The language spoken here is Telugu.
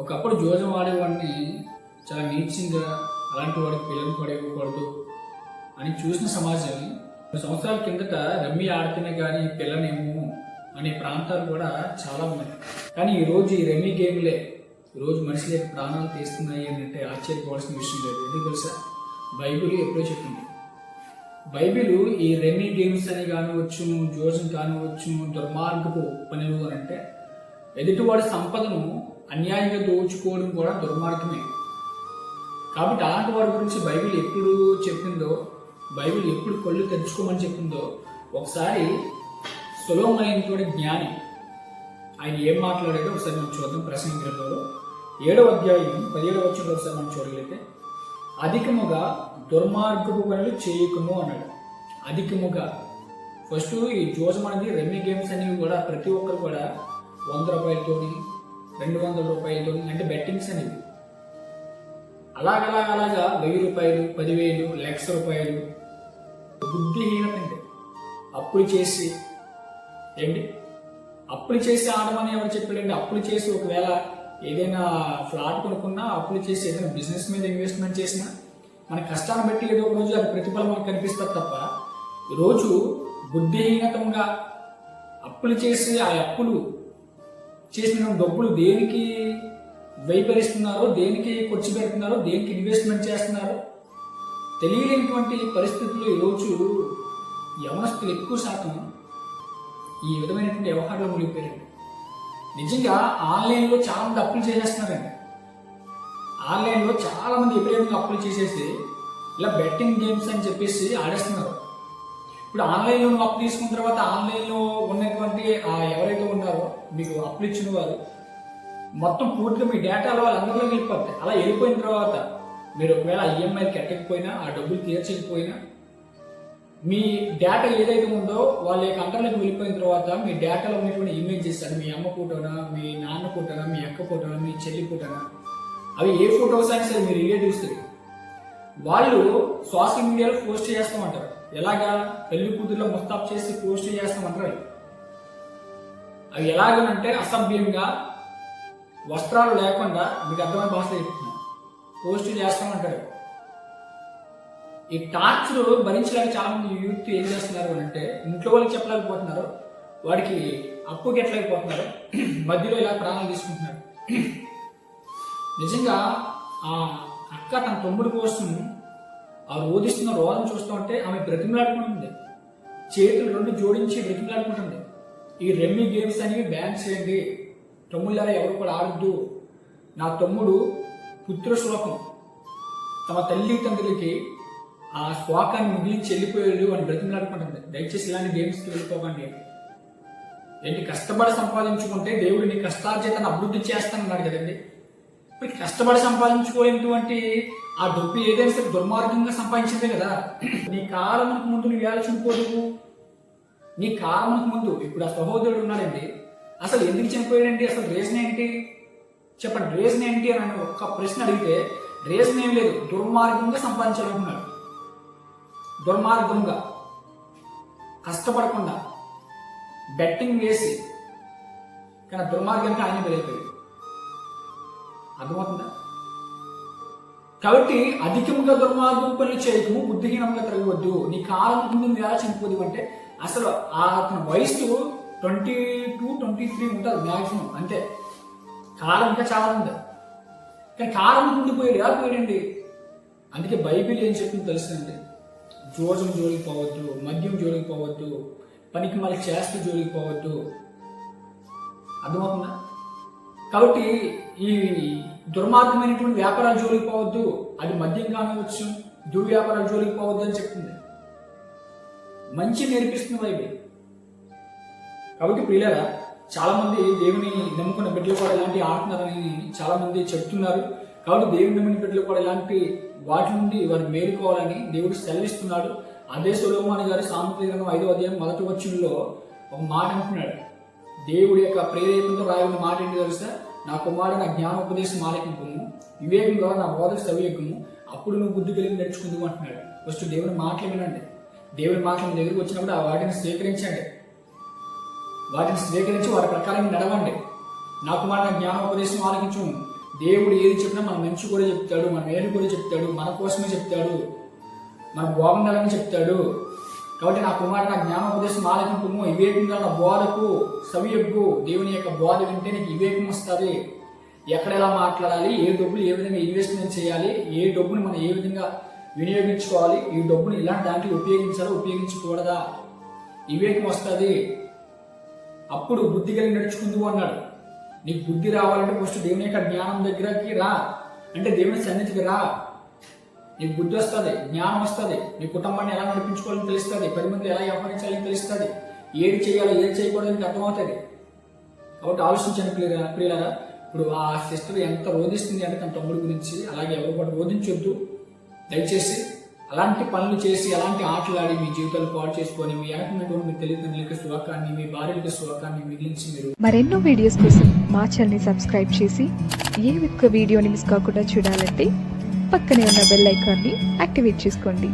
ఒకప్పుడు జోజం ఆడేవాడిని చాలా నీచంగా అలాంటి వాడికి పిల్లలు పడేయకూడదు అని చూసిన సమాజం. సంవత్సరాల కిందట రమ్మి ఆడితేనే కానీ పిల్లనేమో అనే ప్రాంతాలు కూడా చాలా ఉన్నాయి. కానీ ఈరోజు ఈ రమ్మీ గేమ్లే ఈరోజు మనుషుల ప్రాణాలు తీస్తున్నాయి అని అంటే ఆశ్చర్యపోవాల్సిన విషయం లేదు. ఎందుకు తెలుసా? బైబిల్ ఎప్పుడో చెప్పింది. బైబిల్ ఈ రెమీ గేమ్స్ అని కానివచ్చు జోజం కానివచ్చు దుర్మార్గపు పనులు అని అంటే ఎదుటివాడి సంపదను అన్యాయంగా దోచుకోవడం కూడా దుర్మార్గమే. కాబట్టి అలాంటి వారి గురించి బైబిల్ ఎప్పుడు చెప్పిందో బైబిల్ ఎప్పుడు కళ్ళు తెరుచుకోమని చెప్పిందో ఒకసారి సులభమైనటువంటి జ్ఞాని ఆయన ఏం మాట్లాడాడో ఒకసారి మనం చూద్దాం ప్రసంగ గ్రంథంలో. ఏడవ అధ్యాయం పదిహేడవ వచ్చిన ఒకసారి మనం చూడగలిగితే అధికముగా దుర్మార్గపు పనులు చేయకము అన్నాడు. అధికముగా. ఫస్ట్ ఈ జోజం అనేది రెమ్మి గేమ్స్ అనేవి కూడా ప్రతి ఒక్కరు కూడా వంద రూపాయలతోని రెండు వందల రూపాయలు అంటే బెట్టింగ్స్ అనేవి. అలాగలాగ అలాగా వెయ్యి రూపాయలు పదివేలు లక్ష రూపాయలు. బుద్ధిహీనత అండి. అప్పులు చేసి ఏంటి? అప్పులు చేసి ఆడమని ఎవరు చెప్పాడండి? అప్పులు చేసి ఒకవేళ ఏదైనా ఫ్లాట్ కొనుక్కున్నా అప్పులు చేసి ఏదైనా బిజినెస్ మీద ఇన్వెస్ట్మెంట్ చేసినా మన కష్టాన్ని బట్టి ఏదో ఒక రోజు అది ప్రతిఫలం మనకు కనిపిస్తుంది తప్ప ఈరోజు బుద్ధిహీనతంగా అప్పులు చేసి ఆ అప్పులు చేసిన డబ్బులు దేనికి వైపరిస్తున్నారో దేనికి ఖర్చు పెడుతున్నారో దేనికి ఇన్వెస్ట్మెంట్ చేస్తున్నారో తెలియలేనటువంటి పరిస్థితుల్లో ఈరోజు యవనస్తులు ఎక్కువ శాతం ఈ విధమైనటువంటి వ్యవహారంలో మునిగిపోయారండి నిజంగా ఆన్లైన్లో చాలా మంది అప్పులు చేసేస్తున్నారండి. ఆన్లైన్లో చాలా మంది ఎప్పుడైనా అప్పులు చేసేసి ఇలా బెట్టింగ్ గేమ్స్ అని చెప్పేసి ఆడేస్తున్నారు. ఇప్పుడు ఆన్లైన్లో నువ్వు అప్పు తీసుకున్న తర్వాత ఆన్లైన్లో ఉన్నటువంటి ఎవరైతే ఉన్నారో మీకు అప్పు ఇచ్చిన వారు మొత్తం పూర్తిగా మీ డేటాలో వాళ్ళందరిలో వెళ్ళిపోతాయి. అలా వెళ్ళిపోయిన తర్వాత మీరు ఒకవేళ ఈఎంఐ కట్టకపోయినా ఆ డబ్బులు తీర్చకపోయినా మీ డేటా ఏదైతే ఉందో వాళ్ళ యొక్క అంటర్లోకి వెళ్ళిపోయిన తర్వాత మీ డేటాలో ఉన్నటువంటి ఇమేజెస్ అని మీ అమ్మ ఫోటోనా మీ నాన్న ఫోటోనా మీ అక్క ఫోటోనా మీ చెల్లి ఫోటోనా అవి ఏ ఫోటోస్ అయినా సరే మీ రిలేటివ్స్ వాళ్ళు సోషల్ మీడియాలో పోస్ట్ చేస్తామంటారు ఎలాగా పెళ్ళి కూతుర్లో ముస్తాబ్ చేసి పోస్ట్ చేస్తామంటారు అవి. ఎలాగనంటే అసభ్యంగా వస్త్రాలు లేకుండా మీకు అర్థమైన భాషలో చెప్తున్నాను పోస్ట్ చేస్తామంటారు ఈ టార్చర్ భరించలేక చాలా మంది యూత్ ఏం చేస్తున్నారు అంటే ఇంట్లో వాళ్ళకి చెప్పలేకపోతున్నారు. వాడికి అప్పుకి ఎట్లయిపోతున్నారు మధ్యలో ఇలా ప్రాణాలు తీసుకుంటున్నారు. నిజంగా ఆ అక్క తన తమ్ముడి కోసం ఆ రోధిస్తున్న రోదం చూస్తుంటే ఆమె బ్రతిమలాడుకుంటుంది. చేతులు రెండు జోడించి బ్రతిమలాడుకుంటుంది. ఈ రెమ్మీ గేమ్స్ అనేవి బ్యాన్ చేయండి. తమ్ముళ్ళారా ఎవరు కూడా ఆడద్దు. నా తమ్ముడు పుత్ర శ్లోకం. తమ తల్లి తండ్రులకి ఆ శ్లోకాన్ని మిగిలించి వెళ్ళిపోయాడు అని బ్రతిమలాడుకుంటుంది. దయచేసి ఇలాంటి గేమ్స్కి వెళ్ళిపోకండి ఏంటి కష్టపడి సంపాదించుకుంటే దేవుడు నీ కష్టార్జితాన్ని అభివృద్ధి చేస్తానన్నాడు కదండి. ఇప్పుడు కష్టపడి సంపాదించుకోలేనటువంటి ఆ డబ్బు ఏదైనా సరే దుర్మార్గంగా సంపాదించిందే కదా. నీ కాలమునకు ముందు నువ్వు వేయాల్సిపోదు నీ కాలమునికి ముందు ఇప్పుడు ఆ సహోదరుడు ఉన్నాడండి. అసలు ఎందుకు చనిపోయాడండి? అసలు రీజన్ ఏంటి? చెప్పండి రీజన్ ఏంటి అని ఒక్క ప్రశ్న అడిగితే రీజన్ ఏం లేదు. దుర్మార్గంగా సంపాదించాలనుకున్నాడు. దుర్మార్గంగా. కష్టపడకుండా. బెట్టింగ్ వేసి. కానీ దుర్మార్గంగా ఆయన వెళ్ళిపోయాడు అర్థమవుతుందా? కాబట్టి అధికంగా దుర్మార్గం పనులు చేయకు బుద్ధిహీనంగా తిరగవద్దు నీ కాలం ముందు ఎలా చనిపోదు అంటే అసలు ఆ అతని వయసు ట్వంటీ టూ ట్వంటీ త్రీ ఉంటుంది మ్యాక్సిమం అంతే. కాలం ఇంకా చాలా ఉంది. కానీ కాలం ఉండిపోయాడు ఎలా పోయాడండి? అందుకే బైబిల్ ఏం చెప్పింది తెలుసునండి జోజం జోలికి పోవద్దు మద్యం జోలికి పోవద్దు పనికి మళ్ళీ చేస్తూ జోలికి పోవద్దు. అర్థమవుతుందా? కాబట్టి ఈ దుర్మార్గమైనటువంటి వ్యాపారాల జోలికి పోవద్దు అది మద్యం కానివచ్చు దుర్వ్యాపారాల జోలికి పోవద్దు అని చెప్తుంది. మంచి నేర్పిస్తుంది బైబిల్ కాబట్టి ప్రియులరా చాలామంది దేవుని నమ్ముకున్న బిడ్డలు కూడా ఇలాంటి ఆడుతున్నారని చాలామంది చెప్తున్నారు. కాబట్టి దేవుని నమ్మిన బిడ్డలు కూడా ఇలాంటి వాటి నుండి వారు మేలుకోవాలని దేవుడు సెలవిస్తున్నాడు. అదే సులోమాని గారు సాంప్రదాయ ఐదో అధ్యాయం మొదటి వచ్చంలో ఒక మాట అంటున్నాడు. దేవుడి యొక్క ప్రేరేపణతో రాయబడిన మాట ఏంటి తెలుసా? నా కుమారుడు నా జ్ఞానోపదేశం ఆలకింపము వివేకం ద్వారా నా బోధ సవివేకము అప్పుడు నువ్వు బుద్ధి కలిగి నేర్చుకుందాం అంటున్నాడు. ఫస్ట్ దేవుని మాటలు వినండి. దేవుని మాటలు దగ్గరికి వచ్చినప్పుడు ఆ వాటిని స్వీకరించండి. వాటిని స్వీకరించి వారి ప్రకారం నడవండి. నా కుమారుడు నా జ్ఞానోపదేశం ఆలకించు దేవుడు ఏది చెప్పినా మన మంచి కూడా చెప్తాడు మన మేలు కూడా చెప్తాడు మన కోసమే చెప్తాడు మన బాగుండాలని చెప్తాడు. కాబట్టి నా కుమారు నా జ్ఞానోపదేశం ఆలకింపు వివేకం గల బోధకు సవియగ్గు దేవుని యొక్క బోధ వింటే నీకు వివేకం వస్తుంది. ఎక్కడ ఎలా మాట్లాడాలి? ఏ డబ్బులు ఏ విధంగా ఇన్వెస్ట్మెంట్ చేయాలి? ఏ డబ్బుని మనం ఏ విధంగా వినియోగించుకోవాలి? ఈ డబ్బుని ఇలాంటి దాంట్లో ఉపయోగించాలా ఉపయోగించకూడదా? వివేకం వస్తుంది. అప్పుడు బుద్ధి కలిగి నడుచుకుందువు అన్నాడు. నీకు బుద్ధి రావాలంటే ఫస్ట్ దేవుని యొక్క జ్ఞానం దగ్గరకి రా. అంటే దేవుని సన్నిధికి రా. నీకు బుద్ధి వస్తుంది జ్ఞానం వస్తుంది నీ కుటుంబాన్ని ఎలా నడిపించుకోవాలని తెలుస్తుంది పది మంది ఎలా వ్యవహరించాలని తెలుస్తుంది ఏది చేయాలో ఏది చేయకూడదు నీకు అర్థమవుతుంది. కాబట్టి ఆలోచించండి ప్రియుల ప్రియులారా. ఇప్పుడు ఆ సిస్టర్ ఎంత రోధిస్తుంది అంటే తన తమ్ముడి గురించి అలాగే ఎవరు కూడా రోధించొద్దు. దయచేసి అలాంటి పనులు చేసి అలాంటి ఆటలు ఆడి మీ జీవితాలు పాడు చేసుకొని మీ ఆటనటువంటి మీ తల్లిదండ్రులకి సుఖాన్ని మీ భార్యలకి సుఖాన్ని మిగిలించి మీరు మరెన్నో వీడియోస్ కోసం మా ఛానల్ని సబ్స్క్రైబ్ చేసి ఏ ఒక్క వీడియోని మిస్ కాకుండా చూడాలంటే పక్కనే ఉన్న బెల్ ఐకాన్ని యాక్టివేట్ చేసుకోండి.